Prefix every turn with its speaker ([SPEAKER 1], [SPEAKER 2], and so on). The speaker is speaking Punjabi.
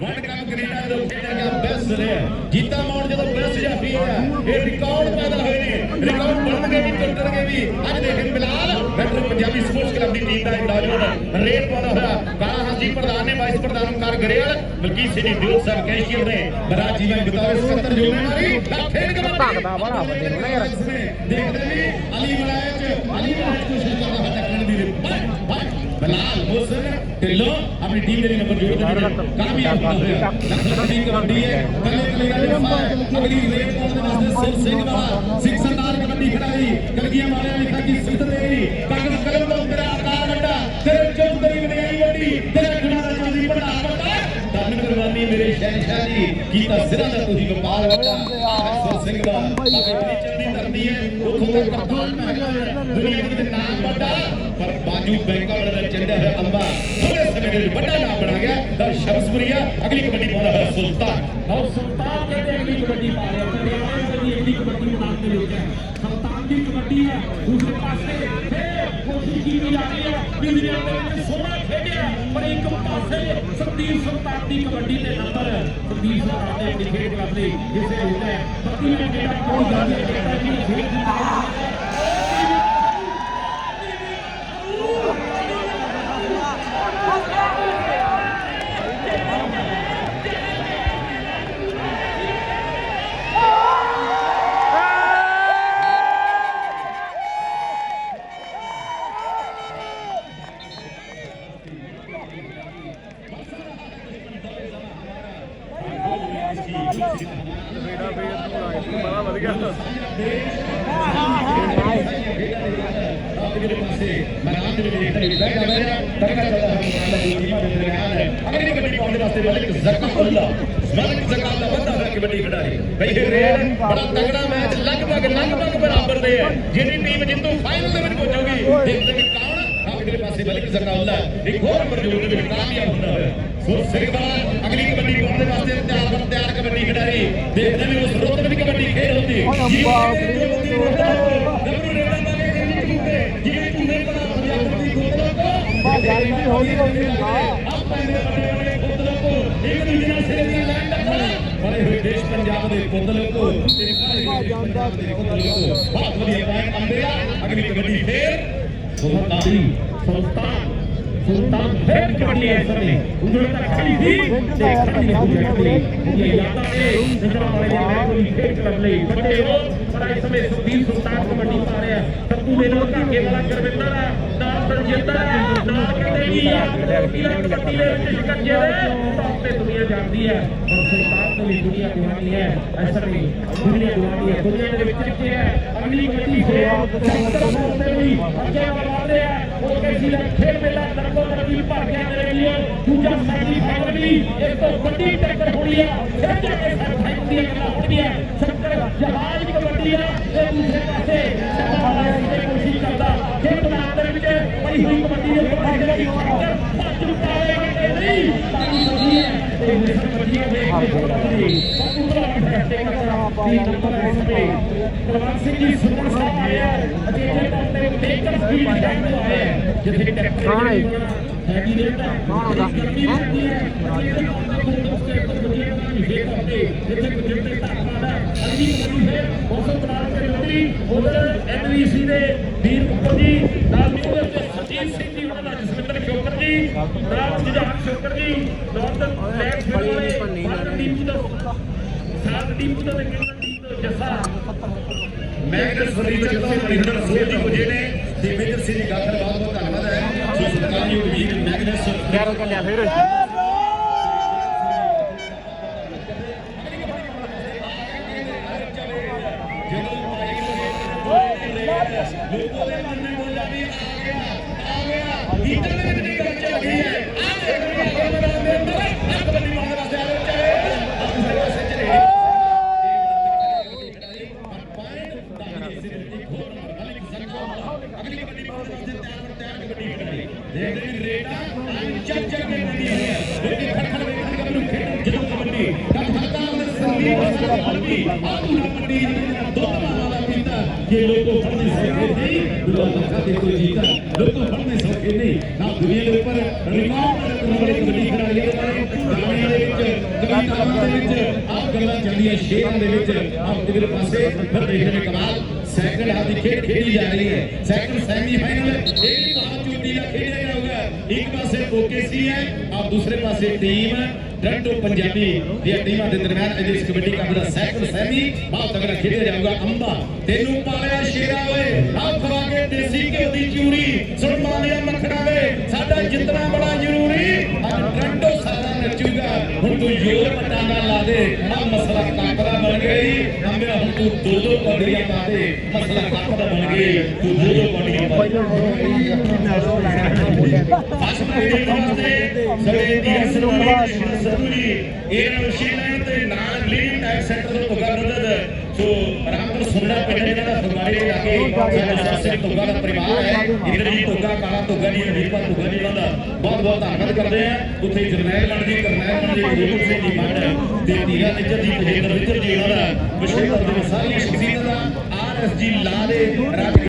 [SPEAKER 1] ਵਰਲਡ ਕੱਪ ਕੈਨੇਡਾ ਜਦੋਂ ਖੇਡਿਆ ਗਿਆ ਬੈਸਟ ਰਿਹਾ ਜੀਤਾ ਮੌੜ ਜਦੋਂ ਬੈਸਟ ਜਾਫੀ ਹੈ ਇਹ ਰਿਕਾਰਡ ਪੈਦਾ ਹੋਏ ਨੇ। ਰਿਕਾਰਡ ਬਣਨਗੇ ਵੀ ਟੁੱਟਣਗੇ ਵੀ। ਅੱਜ ਦੇਖਣ Bilal veteran Punjabi sports club ਦੀ ਟੀਮ ਦਾ ਇਹ ਨੌਜਵਾਨ ਰੇਡ ਪਾਉਂਦਾ ਹੋਇਆ। ਕਾਲਾ ਹਸਜੀ ਪ੍ਰਧਾਨ ਨੇ ਵਾਈਸ ਪ੍ਰਧਾਨ ਕਾਰ ਗਰੇਵਾਲ ਮਲਕੀਤ ਸਿੰਘ ਦੀ ਦਿਲ ਸਾਹਿਬ ਕੈਸ਼ੀਅਰ ਨੇ ਬਰਾ ਜੀਵਨ ਬਿਤਾਵੇ 77 ਜ਼ਿੰਮੇਵਾਰੀ ਤਾਂ ਖੇਡ ਕੇ
[SPEAKER 2] ਧੱਕਦਾ ਬੜਾ ਬੰਦੇ ਨੂੰ ਨਾ ਯਾਰ।
[SPEAKER 1] ਦੇਖਦੇ ਵੀ ਅਲੀ ਮਲਾਇਆ ਚ ਅਲੀ ਮਲਾਇਆ ਚ ਕੋਸ਼ਿਸ਼ ਕਰਦਾ ਹੈ ਟੱਕਣ ਦੀ ਬਲਾਲ ਮੁਸਨ ਢਿੱਲੋਂ, ਆਪਣੀ ਟੀਮ ਦੇ ਨੰਬਰ ਜੋੜ ਦੇ ਕਾਮਯਾਬ ਹੋਇਆ ਨਕਸਲ ਦੀ ਕਬੱਡੀ ਹੈ। ਕੱਲੇ ਕੱਲੇ ਵਾਲੇ ਫਾਇਰ ਅਗਲੀ ਰੇਡ ਪਾਉਣ ਦੇ ਵਾਸਤੇ ਸੁਰ ਸਿੰਘ ਵਾਲਾ ਸਿੰਘ ਸਰਦਾਰ ਕਬੱਡੀ ਖਿਡਾਰੀ ਕਲਗੀਆਂ ਵਾਲਿਆਂ ਲਿਖਾ ਕਿ ਸਿੱਧ ਦੇਵੀ ਕਾਗਜ਼ ਕਲਮ ਤੋਂ ਤੇਰਾ ਆਕਾਰ ਵੱਡਾ। ਤੇਰੇ ਚੁੱਪ ਤੇਰੀ ਵੱਡੀ। ਤੇਰੇ ਖੜਾ ਦਾ ਚੌਧਰੀ ਵੱਡਾ ਵੱਡਾ। ਧੰਨ ਕੁਰਬਾਨੀ ਮੇਰੇ ਸ਼ਹਿਨशाह ਜੀ। ਕੀਤਾ ਸਿਰਾਂ ਦਾ ਤੁਸੀਂ ਵਪਾਰ ਵੱਡਾ। ਸੁਰ ਸਿੰਘ ਦਾ। ਆਪਣੀ ਚੜ੍ਹਦੀ ਧਰਤੀ ਹੈ। ਉੱਥੋਂ ਤੱਕ ਕਰਤਾਨ ਮਹਿਲਾ ਹੈ ਦੁਨੀਆ ਦੇ ਨਾਮ ਵੱਡਾ। ਪਰ ਬਾਜੂ ਬੈਂਕਾਂ ਵਾਲਾ ਚੰਦਾ ਹੈ ਅੰਬਾ। ਦੇ ਵਿੱਚ ਵੱਡਾ ਨਾਮ ਬਣਾ ਗਿਆ ਤਾਂ ਸ਼ਬਸਪੁਰੀਆ ਅਗਲੀ ਕਬੱਡੀ ਪਾਉਂਦਾ ਹੈ ਸੁਲਤਾਨ।
[SPEAKER 3] ਔਰ ਸੁਲਤਾਨ ਕਹਿੰਦੇ ਅਗਲੀ ਕਬੱਡੀ ਪਾ ਰਿਹਾ ਪਟਿਆਲੇ ਕਬੱਡੀ ਅਗਲੀ ਕਬੱਡੀ ਮੈਦਾਨ ਦੇ ਵਿੱਚ ਹੈ। ਸੁਲਤਾਨ ਦੀ ਕਬੱਡੀ ਹੈ, ਦੂਸਰੇ ਪਾਸੇ ਫੇਰ ਕੋਸ਼ਿਸ਼ ਕੀਤੀ ਜਾ ਰਹੀ ਹੈ ਕਿ ਮੇਰੇ ਅੰਦਰ ਸੋਹਣਾ ਖੇਡਿਆ। ਪਰ ਇੱਕ ਪਾਸੇ ਸੰਦੀਪ ਸੁਲਤਾਨ ਦੀ ਕਬੱਡੀ ਦੇ ਨੰਬਰ ਸੰਦੀਪ ਸੁਲਤਾਨ ਦੇ ਆਪਣੀ ਖੇਡ ਕਰਦੇ ਜਿਸੇ ਹੁੰਦਾ ਹੈ ਬਾਕੀ ਮੈਂ ਕਿਹਾ ਕੋਈ ਗੱਲ ਨਹੀਂ ਕਹਿੰਦਾ ਕਿ ਖੇਡ ਜਿੱਤਿਆ
[SPEAKER 1] ਹੈ ਮੁਕਾਬਲਾ ਦੋ ਟੀਮਾਂ ਦੇ ਦਰਮਿਆਨ ਹੈ ਅਗਲੀ ਕਬੱਡੀ ਪਾਉਣ ਦੇ ਵਾਸਤੇ ਮਲਿਕ ਜ਼ਕਾਤੁੱਲਾ ਮਲਿਕ ਜ਼ਕਾਤ ਦਾ ਕਬੱਡੀ ਖਿਡਾਰੀ ਬਈ ਇਹ ਰੇਡ ਬੜਾ ਤਗੜਾ ਮੈਚ, ਲਗਭਗ ਲਗਭਗ ਬਰਾਬਰ ਦੇ ਹੈ। ਜਿਹੜੀ ਟੀਮ ਜਿੱਤੂ ਫਾਈਨਲ ਦੇ ਵਿੱਚ ਪਹੁੰਚੂਗੀ ਦੇਖਦੇ ਕਿ ਕੌਣ ਆ ਅਗਲੇ ਪਾਸੇ ਮਲਿਕ ਜ਼ਕਾਤੁੱਲਾ ਇੱਕ ਹੋਰ ਨੰਬਰ ਦੇ ਵਿੱਚ ਕਾਮਯਾਬ ਹੁੰਦਾ ਹੈ ਸੁਰ ਸਿੰਘ ਵਾਲਾ ਅਗਲੀ ਕਬੱਡੀ ਪਾਉਣ ਦੇ ਵਾਸਤੇ ਤਿਆਰ ਬਰ ਤਿਆਰ ਕਬੱਡੀ ਖਿਡਾਰੀ ਦੇਖਦੇ ਨੇ ਉਸ ਰੁੱਤ ਵਿੱਚ ਕਬੱਡੀ ਖੇਡ ਹੁੰਦੀ ਬਣਾ ਦੀ ਬੜੇ ਹੋਏ ਦੇਸ਼ ਪੰਜਾਬ ਦੇ ਪੁੱਤ ਲੋਕੋ ਤੇਰੇ ਦੇਸ਼ ਪੰਜਾਬ ਦੇ ਪੁੱਤ ਲੋਕੋ ਬਹੁਤ ਵਧੀਆ ਪਾਇਆ ਅੰਦਰਿਆ ਅਗਲੀ ਕਬੱਡੀ ਫੇਰ ਸੁਲਤਾਨ ਸੁਲਤਾਨ।
[SPEAKER 3] ਸੁਲਤਾਨ ਫੇਰ ਕਬੱਡੀ ਸਰ ਨੇ ਉਂਗਲ ਤੱਕ ਖੜੀ ਸੀ। ਤੇ ਖੜੀ ਹੋ ਗਈ ਇਹ ਯਾਦਾਂ ਨੇ ਨਜ਼ਰਾਂ ਵਾਲੇ ਦੇ ਮੈਂ ਕੋਈ ਖੇਡ ਕਲੱਬ ਲਈ। ਵੱਡੇ ਹੋ ਪਰ ਇਸ ਸਮੇਂ ਸੁਦੀਪ ਸੁਲਤਾਨ ਕਬੱਡੀ ਪਾ ਰਿਹਾ। ਸੱਤੂ ਦੇ ਨਾਲ ਧਾਗੇ ਵਾਲਾ ਗੁਰਵਿੰਦਰ ਹੈ ਨਾਲ ਬਲਜਿੰਦਰ ਹੈ, ਨਾਲ ਕਹਿੰਦੇ ਵੀ ਆ ਕੋਟੀਲਾ ਕਬੱਡੀ ਦੇ ਵਿੱਚ ਸ਼ਿਕੰਜੇ ਦੇ ਟੌਪ ਤੇ ਦੁਨੀਆ ਜਾਣਦੀ ਹੈ ਪਰ ਸੁਲਤਾਨ ਤੋਂ ਵੀ ਦੁਨੀਆ ਦੀਵਾਨੀ ਹੈ ਐਸਾ ਨਹੀਂ ਦੁਨੀਆ ਦੀਵਾਨੀ ਹੈ ਦੁਨੀਆ ਦੇ ਵਿੱਚ ਕਿੱਥੇ ਹੈ ਅਗਲੀ ਕਬੱਡੀ ਫੇਰ ਸੈਕਟਰ ਤੇ ਵੀ ਅੱਗੇ ਵਧ ਰਿਹਾ ਉਹ ਕੈਸੀ ਦਾ ਖੇਡ ਮੇਲਾ ਦਰਗੋ ਦਰਗੀ ਭਰ ਗਿਆ ਮੇਰੇ ਲਈ ਦੂਜਾ ਸੈਮੀ ਫਾਈਨਲ ਵੀ ਇਸ ਤੋਂ ਵੱਡੀ ਟੱਕਰ ਹੋਣੀ ਹੈ। ਫਿਰ ਜਾ ਕੇ ਫਾਈਨਲ ਦੀਆਂ ਗੱਲਾਂ ਹੋਣਗੀਆਂ ਸੱਤਰ ਜਹਾਜ਼ ਕਬੱਡੀ ਆ ਇਹ ਦੂਸਰੇ ਪਾਸੇ ਦੇ ਵਿੱਚ ਪਈ ਹੋਈ ਕਬੱਡੀ ਦੇ ਉੱਪਰ ਜਿਹੜੀ ਸੈਕਟਰ ਭੱਜ ਰੁਕਾਵੇਗਾ ਕਿ ਨਹੀਂ ਤਾਂ ਸਹੀ ਹੈ ਤੇ ਇਸ ਕਬੱਡੀ ਦੇ ਬੜਾ ਫੈਸਲੇ ਕਰਦਾ ਦੀ ਨੰਬਰ ਇਸ ਤੇ। ਕੁਲਵੰਤ ਸਿੰਘ ਜੀ ਸੁਣ ਸਾਹਿਬ ਆਏ ਆ ਅਜਿਹੇ ਤੌਰ ਤੇ ਮੇਕਰ ਸਪੀਡ ਤੋਂ ਆਏ ਆ। ਜਿੱਥੇ ਟੈਕਟਰ
[SPEAKER 2] ਕੌਣ ਹੈ?
[SPEAKER 3] ਦੇ
[SPEAKER 2] ਕੌਣ
[SPEAKER 3] ਹੁੰਦੀ ਜਿੱਥੇ ਜਿੱਤੇ ਤੱਕ ਪਾਦਾ ਅਗਲੀ ਕਬੱਡੀ ਫੇਰ ਉਸ ਬਲਾਕ ਦੇ ਮੰਤਰੀ ਉਧਰ ਐਨਵੀਸੀ ਦੇ ਵੀਰ ਕੁੱਪਰ ਜੀ ਨਾਲ ਮਿਲਦੇ ਤੇ ਸੁਜੀਤ ਸਿੰਘ ਜੀ ਉਹਨਾਂ ਦਾ ਜਸਵਿੰਦਰ ਸ਼ੋਕਰ ਜੀ ਨਾਲ Jujhar Shokar ji Northland Field ਵਾਲੇ ਸਾਧ ਟੀਮ ਦਾ ਸਾਧ ਟੀਮ ਦਾ ਤੇ ਕਿੰਨਾ ਟੀਮ ਦਾ ਜੱਸਾ
[SPEAKER 1] ਮੈਗਨਸ ਫਰਨੀਚਰ ਤੋਂ ਮਨਿੰਦਰ ਸੋਲ ਜੀ ਪੁਜੇ ਨੇ ਤੇ ਮੇਜਰ ਸਿੰਘ ਜੀ ਗਾਖਰ ਬਹੁਤ ਬਹੁਤ ਧੰਨਵਾਦ ਹੈ ਸੋ ਸਤਿਕਾਰਯੋਗ ਵੀਰ ਮੈਗਨਸ
[SPEAKER 2] ਗਿਆਰੋਂ ਕੱਲਿਆ ਫੇਰ
[SPEAKER 1] ਲੋਕਾਂ ਦੇ ਮਨ ਨੇ ਬੋਲਿਆ ਵੀ ਆ ਗਿਆ ਆ ਗਿਆ ਗੀਤਾਂ ਦੇ ਵਿੱਚ ਨਹੀਂ ਗੱਲ ਚੱਲ ਗਈ ਹੈ ਆ ਦੇਖ ਰਿਹਾ ਹੈ ਮੈਦਾਨ ਦੇ ਅੰਦਰ ਆ ਕਬੱਡੀ ਪਾਉਣ ਵਾਸਤੇ ਆ ਰਹੇ ਚਾਹੇ ਆਪਣੇ ਪਾਸੇ ਚਲੇ ਅਗਲੀ ਕਬੱਡੀ ਪਾਉਣ ਵਾਸਤੇ ਤਿਆਰ ਬਰ ਤਿਆਰ ਕਬੱਡੀ ਖਿਡਾਰੀ ਦੇਖਦੇ ਵੀ ਰੇਡਾ ਚੱਕ ਚੱਕ ਕੇ ਬਣੀ ਹੋਈ ਹੈ ਦੇਖਦੇ ਖੜਖੜ ਵੇਖਣ ਕੇ ਮੈਨੂੰ ਖੇਡ ਜਦੋਂ ਕਬੱਡੀ ਕੱਟ ਖੜਦਾ ਉਹਨੇ ਸੰਦੀਪ ਸਾਰਾ ਕਬੱਡੀ ਆ ਪੂਰਾ ਕਬੱਡੀ ਦੋ ਮਾਲਾ ਪੀਤਾ ये लोगों फड़ने सौखे नहीं दुआ लगा के कोई जीता लोगों फड़ने सौखे नहीं ना दुनिया के ऊपर रिकॉर्ड करने वाले कबड्डी खिलाड़ी के बारे गाने वाले विच ਕਵਿਤਾਵਾਂ ਦੇ ਵਿੱਚ ਆਹ ਗੱਲਾਂ ਚੱਲਦੀਆਂ ਸ਼ੇਰਾਂ ਦੇ ਵਿੱਚ ਆਹ ਇਧਰ ਪਾਸੇ ਫਿਰ ਦੇਖਦੇ ਨੇ ਕਮਾਲ ਸੈਕੰਡ ਹਾਫ ਦੀ ਖੇਡ ਖੇਡੀ ਜਾ ਰਹੀ ਹੈ ਸੈਕੰਡ ਸੈਮੀਫਾਈਨਲ ਇਹ ਵੀ ਬਹੁਤ ਚੋਟੀ ਦਾ ਖੇਡਿਆ ਜਾਊਗਾ ਇੱਕ ਪਾਸੇ ਓਕੇਸੀ ਹੈ ਔਰ ਦੂਸਰੇ ਪਾਸੇ ਟੀਮ ਟ੍ਰਾਂਟੋ ਪੰਜਾਬੀ ਦੀਆਂ ਟੀਮਾਂ ਦੇ ਦਰਮਿਆਨ ਅਜੇ ਇਸ ਕਬੱਡੀ ਕੱਪ ਦਾ ਸੈਕੰਡ ਸੈਮੀ ਬਹੁਤ ਤਗੜਾ ਖੇਡਿਆ ਜਾਊਗਾ। ਅੰਬਾ, ਤੈਨੂੰ ਪਾਲਿਆ ਸ਼ੇਰਾ ਓਏ। ਆਹ ਖਵਾ ਕੇ ਦੇਸੀ ਘਿਓ ਦੀ ਚੂਰੀ। ਸੁਰਮਾ ਮੱਖਣਾ ਵੇ। ਸਾਡਾ ਜਿੱਤਣਾ ਬੜਾ ਜ਼ਰੂਰੀ। ਅੱਜ ਟ੍ਰਾਂਟੋ ਸਾਰਾ ਨੱਚੂਗਾ। ਹੁਣ ਤੂੰ ਜ਼ੋਰ ਪਟਾਣਾ ਲਾ ਦੇ। ਆ ਮਸਲਾ ਕੱਪ ਦਾ ਬਣ ਗਈ। ਅੰਬਿਆ ਹੁਣ ਤੂੰ ਦੋ ਦੋ ਪਗੜੀਆਂ ਪਾ ਦੇ ਮਸਲਾ ਕੱਪ ਦਾ ਬਣ ਗਈ। ਤੂੰ ਦੋ ਦੋ ਪਗੜੀਆਂ ਪਾ ਦੇ ਫਸਟ ਦੇ ਵਾਸਤੇ ਸਵੇ ਦੀ ਅਸਰਵਾਰੀ ਸਰੂਰੀ ਇਹ ਰਸ਼ੀਲਾ ਤੇ ਨਾਲ ਲੀਡ ਟੈਕ ਸੈਂਟਰ ਤੋਂ ਤੁਗਾ ਬਰਦਰ ਸੋ ਰਾਮਪੁਰ ਸੁਣਨਾ ਪਿੰਡ ਜਿਹੜਾ ਦਾ ਫਗਵਾੜੇ ਦੇ ਲਾਗੇ ਸਾਡਾ ਸਾਸੇ ਤੁਗਾ ਦਾ ਪਰਿਵਾਰ ਹੈ। ਇਧਰ ਜੀ ਤੁਗਾ ਕਾਲਾ ਤੁਗਾ ਜੀ ਵੀਰਪਾ ਤੁਗਾ ਜੀ ਦਾ ਬਹੁਤ ਬਹੁਤ ਧੰਨਵਾਦ ਕਰਦੇ ਆ ਉੱਥੇ ਜਰਨੈਲ ਬਣ ਜੀ ਕਰਨੈਲ ਬਣ ਜੀ ਗੁਰਮੁਖ ਸਿੰਘ ਜੀ ਮੰਡ ਤੇ ਧੀਰਾ ਨਿੱਜਰ ਜੀ ਤੇਜਿੰਦਰ ਮਿੱਤਰ ਜੀ ਉਹਨਾਂ ਦਾ ਵਿਸ਼ੇਸ਼ ਤੌਰ ਤੇ ਸਾਰੀਆਂ ਸ਼ਖਸੀਅਤਾਂ ਦਾ ਆਰਐਸਜੀ ਲਾ ਦੇ ਰੱਬ